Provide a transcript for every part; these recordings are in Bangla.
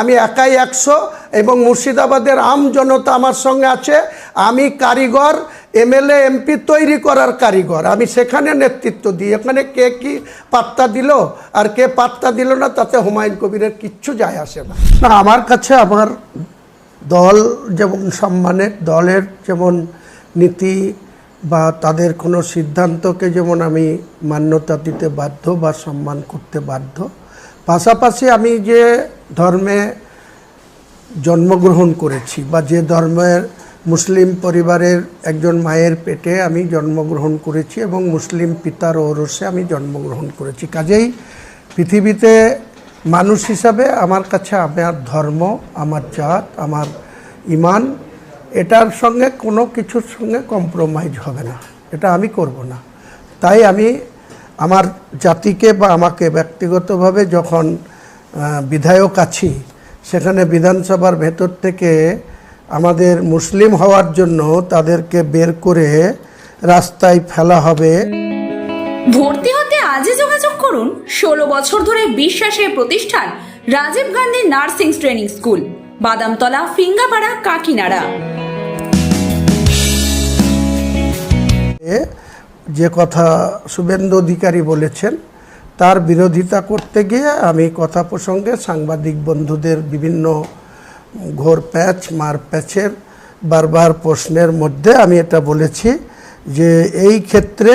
আমি একাই একশো এবং মুর্শিদাবাদের আম জনতা আমার সঙ্গে আছে। আমি কারিগর, এমএলএ, এমপি তৈরি করার কারিগর। আমি সেখানে নেতৃত্ব দিই। এখানে কে কি পাত্তা দিল আর কে পাত্তা দিল না, তাতে হুমায়ুন কবিরের কিচ্ছু যায় আসে না। না, আমার কাছে আমার দল যেমন সম্মানের, দলের যেমন নীতি বা তাদের কোনো সিদ্ধান্তকে যেমন আমি মান্যতা দিতে বাধ্য বা সম্মান করতে বাধ্য। পাশাপাশি আমি যে ধর্মে জন্মগ্রহণ করেছি বা যে ধর্মের মুসলিম পরিবারের একজন মায়ের পেটে আমি জন্মগ্রহণ করেছি এবং মুসলিম পিতার ঔরসে আমি জন্মগ্রহণ করেছি। কাজেই পৃথিবীতে মানুষ হিসাবে আমার কাছে আমার ধর্ম, আমার জাত, আমার ইমান, এটার সঙ্গে কোনো কিছুর সঙ্গে কম্প্রোমাইজ হবে না। এটা আমি করব না। তাই আমি আমার জাতিকে বা আমাকে ব্যক্তিগতভাবে যখন বিধায়ক আছি সেখানে বিধানসভার ভেতর থেকে আমাদের মুসলিম হওয়ার জন্য তাদেরকে বের করে রাস্তায় ফেলা হবে। ভর্তি হতে আজই যোগাযোগ করুন। ষোলো বছর ধরে বিশ্বাসের প্রতিষ্ঠান Rajiv Gandhi nursing training school Badamtala Phingapara Kakinara. যে কথা শুভেন্দু অধিকারী বলেছেন তার বিরোধিতা করতে গিয়ে আমি কথা প্রসঙ্গে সাংবাদিক বন্ধুদের বিভিন্ন ঘোর প্যাচ, মার প্যাচের বারবার প্রশ্নের মধ্যে আমি এটা বলেছি যে এই ক্ষেত্রে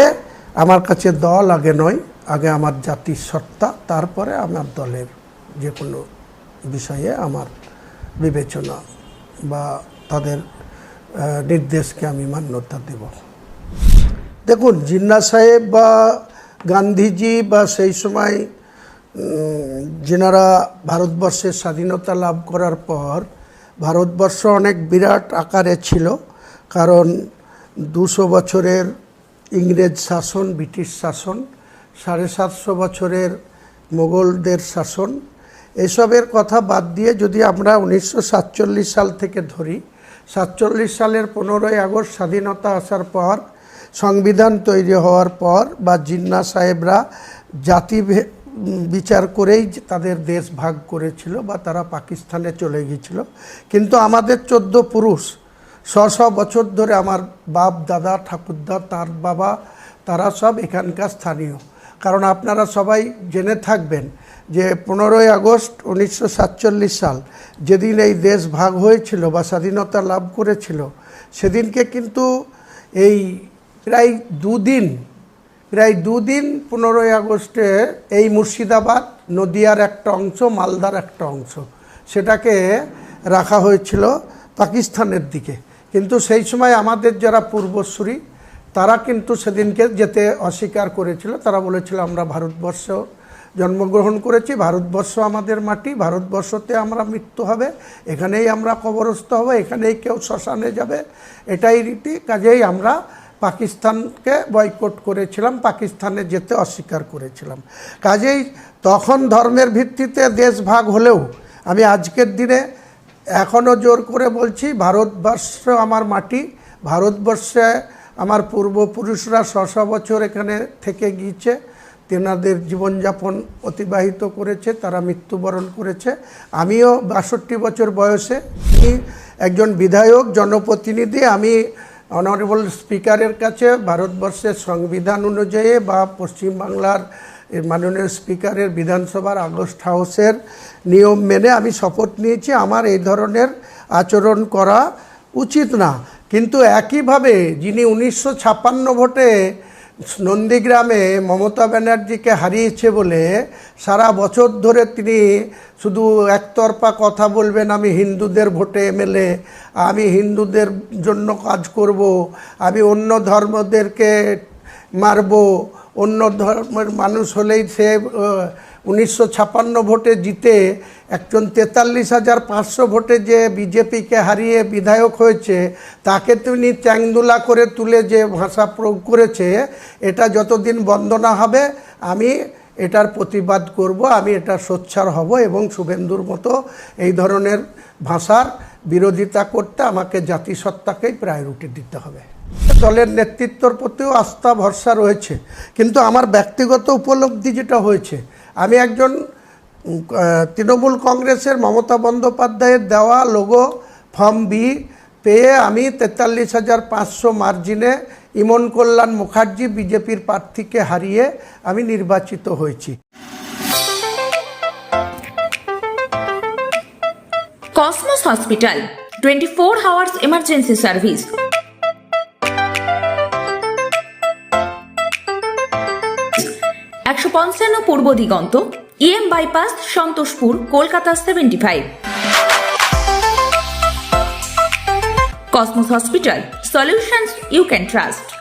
আমার কাছে দল আগে নয়, আগে আমার জাতির সত্তা, তারপরে আমার দলের যে কোনো বিষয়ে আমার বিবেচনা বা তাদের নির্দেশকে আমি মান্যতা দেব। দেখুন, জিন্না সাহেব বা গান্ধীজি বা সেই সময় যেনারা ভারতবর্ষের স্বাধীনতা লাভ করার পর, ভারতবর্ষ অনেক বিরাট আকারে ছিল। কারণ দুশো বছরের ইংরেজ শাসন, ব্রিটিশ শাসন, সাড়ে সাতশো বছরের মোগলদের শাসন, এসবের কথা বাদ দিয়ে যদি আমরা উনিশশো সাতচল্লিশ সাল থেকে ধরি, সাতচল্লিশ সালের পনেরোই আগস্ট স্বাধীনতা আসার পর সংবিধান তৈরি হওয়ার পর বা জিন্না সাহেবরা জাতি বিচার করেই তাদের দেশ ভাগ করেছিল বা তারা পাকিস্তানে চলে গিয়েছিল। কিন্তু আমাদের চোদ্দ পুরুষ শ শ বছর ধরে আমার বাপ, দাদা, ঠাকুরদা, তার বাবা, তারা সব এখানকার স্থানীয়। কারণ আপনারা সবাই জেনে থাকবেন যে পনেরোই আগস্ট উনিশশো সাতচল্লিশ সাল যেদিন এই দেশ ভাগ হয়েছিল বা স্বাধীনতা লাভ করেছিল, সেদিনকে কিন্তু এই প্রায় দুদিন প্রায় দুদিন পনেরোই আগস্টে এই মুর্শিদাবাদ নদিয়ার একটা অংশ, মালদার একটা অংশ, সেটাকে রাখা হয়েছিল পাকিস্তানের দিকে। কিন্তু সেই সময় আমাদের যারা পূর্বসূরি তারা কিন্তু সেদিনকে যেতে অস্বীকার করেছিল। তারা বলেছিল, আমরা ভারতবর্ষ জন্মগ্রহণ করেছি, ভারতবর্ষ আমাদের মাটি, ভারতবর্ষতে আমরা মৃত্যু হবে, এখানেই আমরা কবরস্থ হব, এখানেই কেউ শ্মশানে যাবে। এটাই রীতি, কাজেই আমরা পাকিস্তানকে বয়কট করেছিলাম, পাকিস্তানে যেতে অস্বীকার করেছিলাম। কাজেই তখন ধর্মের ভিত্তিতে দেশ ভাগ হলেও আমি আজকের দিনে এখনও জোর করে বলছি, ভারতবর্ষ আমার মাটি, ভারতবর্ষে আমার পূর্বপুরুষরা শ বছর এখানে থেকে গিয়েছে, তেনাদের জীবনযাপন অতিবাহিত করেছে, তারা মৃত্যুবরণ করেছে। আমিও বাষট্টি বছর বয়সে একজন বিধায়ক, জনপ্রতিনিধি, আমি অনারেবল স্পিকারের কাছে ভারতবর্ষের সংবিধান অনুযায়ী বা পশ্চিমবাংলার মাননীয় স্পিকারের বিধানসভার আগস্ট হাউসের নিয়ম মেনে আমি শপথ নিয়েছি, আমার এই ধরনের আচরণ করা উচিত না। কিন্তু একইভাবে যিনি উনিশশো ছাপ্পান্ন ভোটে নন্দীগ্রামে মমতা ব্যানার্জিকে হারিয়েছে বলে সারা বছর ধরে তিনি শুধু একতরফা কথা বলবেন, আমি হিন্দুদের ভোটে এমএলএ, আমি হিন্দুদের জন্য কাজ করব, আমি অন্য ধর্মদেরকে মারব অন্য ধর্মের মানুষ হলেই সে উনিশশো ভোটে জিতে একজন তেতাল্লিশ হাজার পাঁচশো ভোটে যে বিজেপিকে হারিয়ে বিধায়ক হয়েছে, তাকে তিনি চ্যাংদুলা করে তুলে যে ভাষা প্রয়োগ করেছে, এটা যতদিন বন্ধ না হবে, আমি এটার প্রতিবাদ করব, আমি এটা সোচ্চার হব এবং শুভেন্দুর মতো এই ধরনের ভাষার বিরোধিতা করতে আমাকে জাতিসত্তাকেই প্রায়োরিটি দিতে হবে। দলের নেতৃত্বর প্রতিও আস্থা, ভরসা রয়েছে। কিন্তু আমার ব্যক্তিগত উপলব্ধি যেটা হয়েছে, আমি একজন তৃণমূল কংগ্রেসের মমতা বন্দ্যোপাধ্যায়ের দেওয়া লোগো ফর্ম বি পেয়ে আমি তেতাল্লিশ হাজার পাঁচশো মার্জিনে ইমন কল্যাণ মুখার্জি, বিজেপির প্রার্থীকে হারিয়ে আমি নির্বাচিত হয়েছি। Cosmos hospital twenty four hours emergency service একশো পঞ্চান্ন Purba Diganta EM bypass Santoshpur, Kolkata seventy five Cosmos hospital solutions you can trust